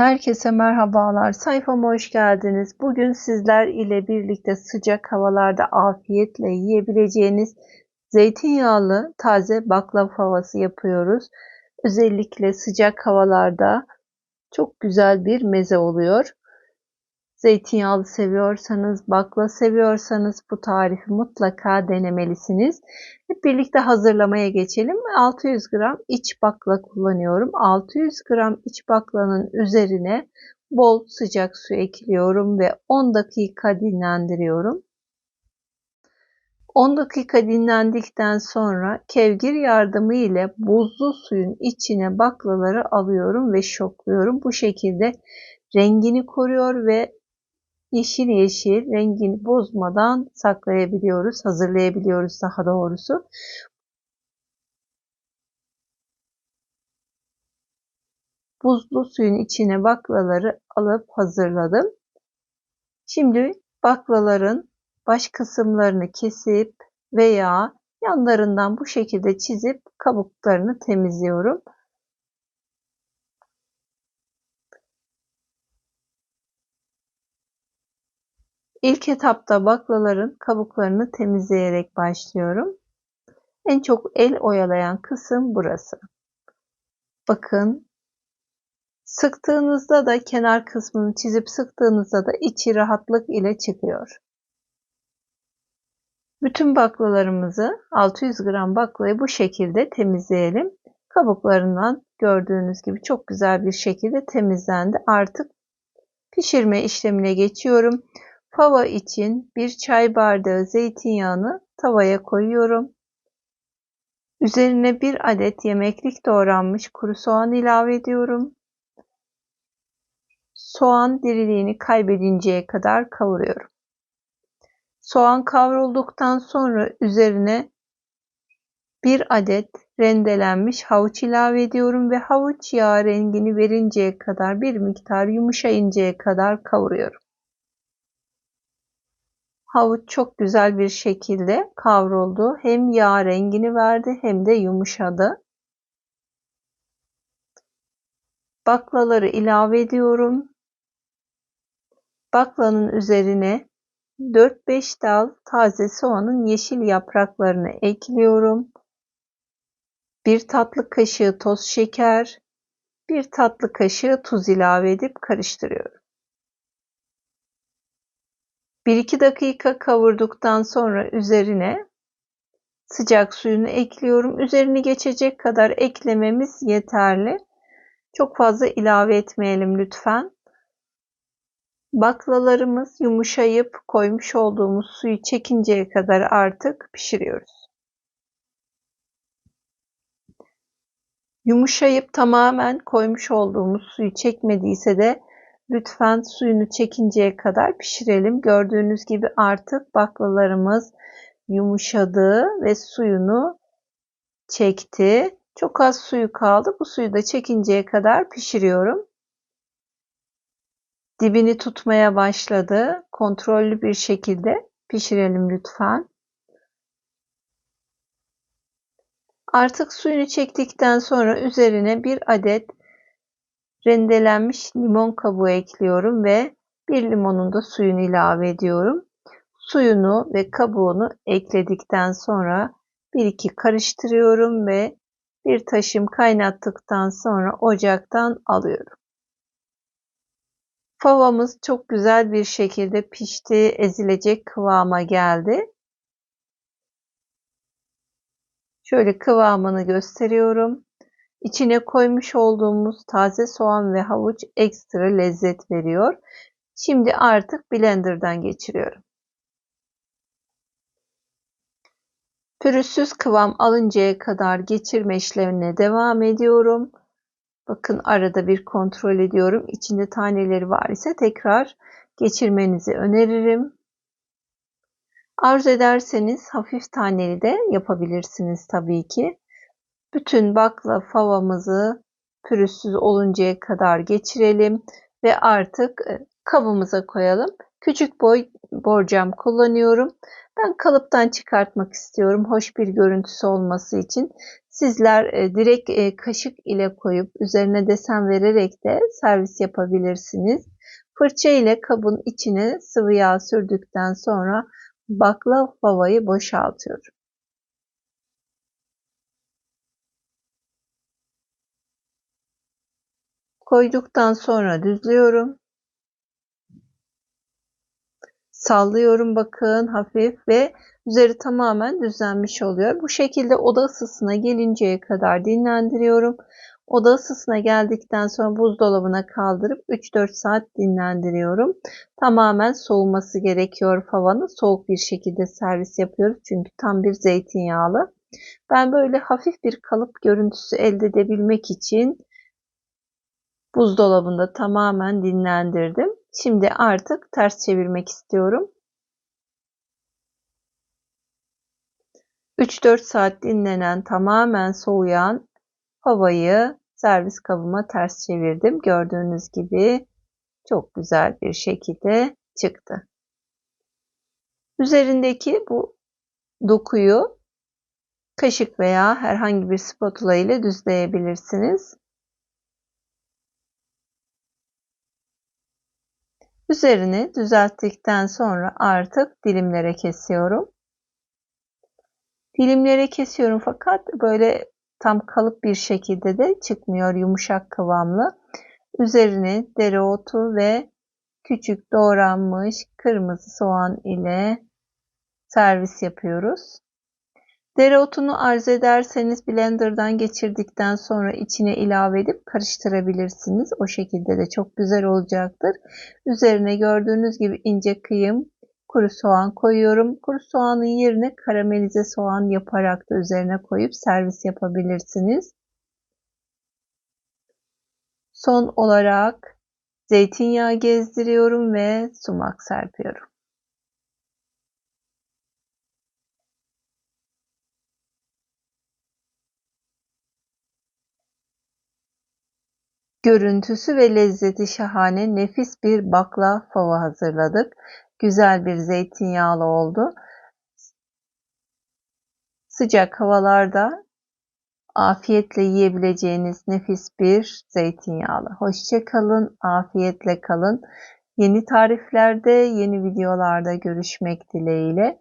Herkese merhabalar. Sayfama hoş geldiniz. Bugün sizler ile birlikte sıcak havalarda afiyetle yiyebileceğiniz zeytinyağlı taze baklava havası yapıyoruz. Özellikle sıcak havalarda çok güzel bir meze oluyor. Zeytinyağlı seviyorsanız, bakla seviyorsanız bu tarifi mutlaka denemelisiniz. Hep birlikte hazırlamaya geçelim. 600 gram iç bakla kullanıyorum. 600 gram iç baklanın üzerine bol sıcak su ekliyorum ve 10 dakika dinlendiriyorum. 10 dakika dinlendikten sonra kevgir yardımı ile buzlu suyun içine baklaları alıyorum ve şokluyorum. Bu şekilde rengini koruyor ve yeşil yeşil rengini bozmadan saklayabiliyoruz, hazırlayabiliyoruz daha doğrusu. Buzlu suyun içine baklaları alıp hazırladım. Şimdi baklaların baş kısımlarını kesip veya yanlarından bu şekilde çizip kabuklarını temizliyorum. İlk etapta baklaların kabuklarını temizleyerek başlıyorum. En çok el oyalayan kısım burası. Bakın sıktığınızda da kenar kısmını çizip sıktığınızda da içi rahatlık ile çıkıyor. Bütün baklalarımızı 600 gram baklayı bu şekilde temizleyelim. Kabuklarından gördüğünüz gibi çok güzel bir şekilde temizlendi. Artık pişirme işlemine geçiyorum. Fava için bir çay bardağı zeytinyağını tavaya koyuyorum. Üzerine bir adet yemeklik doğranmış kuru soğan ilave ediyorum. Soğan diriliğini kaybedinceye kadar kavuruyorum. Soğan kavrulduktan sonra üzerine bir adet rendelenmiş havuç ilave ediyorum ve havuç yağı rengini verinceye kadar bir miktar yumuşayıncaya kadar kavuruyorum. Havuç çok güzel bir şekilde kavruldu. Hem yağ rengini verdi hem de yumuşadı. Baklaları ilave ediyorum. Baklanın üzerine 4-5 dal taze soğanın yeşil yapraklarını ekliyorum. Bir tatlı kaşığı toz şeker, bir tatlı kaşığı tuz ilave edip karıştırıyorum. 1-2 dakika kavurduktan sonra üzerine sıcak suyunu ekliyorum. Üzerini geçecek kadar eklememiz yeterli. Çok fazla ilave etmeyelim lütfen. Baklalarımız yumuşayıp koymuş olduğumuz suyu çekinceye kadar artık pişiriyoruz. Yumuşayıp tamamen koymuş olduğumuz suyu çekmediyse de Lütfen suyunu çekinceye kadar pişirelim. Gördüğünüz gibi artık baklalarımız yumuşadı ve suyunu çekti. Çok az suyu kaldı. Bu suyu da çekinceye kadar pişiriyorum. Dibini tutmaya başladı. Kontrollü bir şekilde pişirelim lütfen. Artık suyunu çektikten sonra üzerine bir adet rendelenmiş limon kabuğu ekliyorum ve bir limonun da suyunu ilave ediyorum. Suyunu ve kabuğunu ekledikten sonra bir iki karıştırıyorum ve bir taşım kaynattıktan sonra ocaktan alıyorum. Favamız çok güzel bir şekilde pişti, ezilecek kıvama geldi. Şöyle kıvamını gösteriyorum. İçine koymuş olduğumuz taze soğan ve havuç ekstra lezzet veriyor. Şimdi artık blenderdan geçiriyorum. Pürüzsüz kıvam alıncaya kadar geçirme işlemine devam ediyorum. Bakın arada bir kontrol ediyorum. İçinde taneleri var ise tekrar geçirmenizi öneririm. Arzu ederseniz hafif taneli de yapabilirsiniz tabii ki. Bütün baklavamızı pürüzsüz oluncaya kadar geçirelim ve artık e, kabımıza koyalım. Küçük boy borcam kullanıyorum. Ben kalıptan çıkartmak istiyorum. Hoş bir görüntüsü olması için. Sizler e, direkt e, kaşık ile koyup üzerine desen vererek de servis yapabilirsiniz. Fırça ile kabın içine sıvı yağ sürdükten sonra baklavayı boşaltıyorum. Koyduktan sonra düzlüyorum. Sallıyorum bakın hafif ve üzeri tamamen düzlenmiş oluyor. Bu şekilde oda ısısına gelinceye kadar dinlendiriyorum. Oda ısısına geldikten sonra buzdolabına kaldırıp 3-4 saat dinlendiriyorum. Tamamen soğuması gerekiyor favanın. Soğuk bir şekilde servis yapıyoruz çünkü tam bir zeytinyağlı. Ben böyle hafif bir kalıp görüntüsü elde edebilmek için buzdolabında tamamen dinlendirdim. Şimdi artık ters çevirmek istiyorum. 3-4 saat dinlenen tamamen soğuyan havayı servis kabıma ters çevirdim. Gördüğünüz gibi çok güzel bir şekilde çıktı. Üzerindeki bu dokuyu kaşık veya herhangi bir spatula ile düzleyebilirsiniz. Üzerini düzelttikten sonra artık dilimlere kesiyorum. Dilimlere kesiyorum fakat böyle tam kalıp bir şekilde de çıkmıyor yumuşak kıvamlı. Üzerine dereotu ve küçük doğranmış kırmızı soğan ile servis yapıyoruz. Dereotunu arz ederseniz blenderdan geçirdikten sonra içine ilave edip karıştırabilirsiniz. O şekilde de çok güzel olacaktır. Üzerine gördüğünüz gibi ince kıyım kuru soğan koyuyorum. Kuru soğanın yerine karamelize soğan yaparak da üzerine koyup servis yapabilirsiniz. Son olarak zeytinyağı gezdiriyorum ve sumak serpiyorum. Görüntüsü ve lezzeti şahane nefis bir baklava hazırladık. Güzel bir zeytinyağlı oldu. Sıcak havalarda afiyetle yiyebileceğiniz nefis bir zeytinyağlı. Hoşça kalın, afiyetle kalın. Yeni tariflerde, yeni videolarda görüşmek dileğiyle.